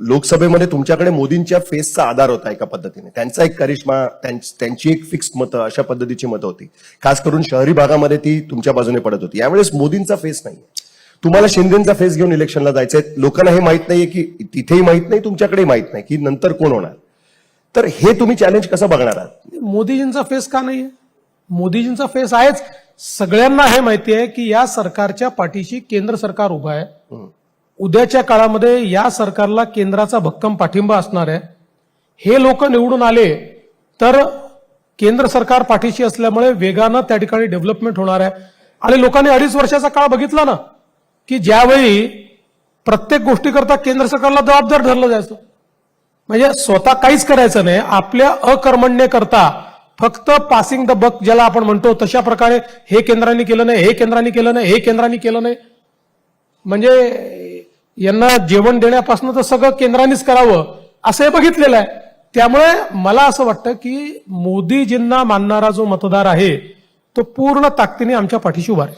लोकसभेमध्ये तुमच्याकडे मोदींच्या फेसचा आधार होता एका पद्धतीने. त्यांचा एक करिश्मा त्यांच- एक फिक्स मतं अशा पद्धतीची मतं होती. खास करून शहरी भागामध्ये ती तुमच्या बाजूने पडत होती. यावेळेस मोदींचा फेस नाही तुम्हाला शिंदेचा फेस घेऊन इलेक्शनला जायचंय लोकांना हे माहीत नाहीये की तिथेही माहीत नाही तुमच्याकडेही माहीत नाही की नंतर कोण होणार. तर हे तुम्ही चॅलेंज कसं बघणार आहात? मोदीजींचा फेस का नाहीये? मोदीजींचा फेस आहेच. सगळ्यांना हे माहिती आहे की या सरकारच्या पाठीशी केंद्र सरकार उभं आहे. उद्याच्या काळामध्ये या सरकारला केंद्राचा भक्कम पाठिंबा असणार आहे. हे लोक निवडून आले तर केंद्र सरकार पाठीशी असल्यामुळे वेगानं त्या ठिकाणी डेव्हलपमेंट होणार आहे. आणि लोकांनी अडीच वर्षाचा काळ बघितला ना की ज्यावेळी प्रत्येक गोष्टीकरता केंद्र सरकारला जबाबदार धरलं जायचं. म्हणजे स्वतः काहीच करायचं नाही आपल्या अकर्मण्यकरता फक्त पासिंग द बक ज्याला आपण म्हणतो तशा प्रकारे हे केंद्रांनी केलं नाही हे केंद्रांनी केलं नाही हे केंद्रांनी केलं नाही. म्हणजे यांना जेवण देण्यापासून तर सगळं केंद्रानेच करावं असं हे बघितलेलं आहे. त्यामुळे मला असं वाटतं की मोदीजींना मानणारा जो मतदार आहे तो पूर्ण ताकदीने आमच्या पाठीशी उभा आहे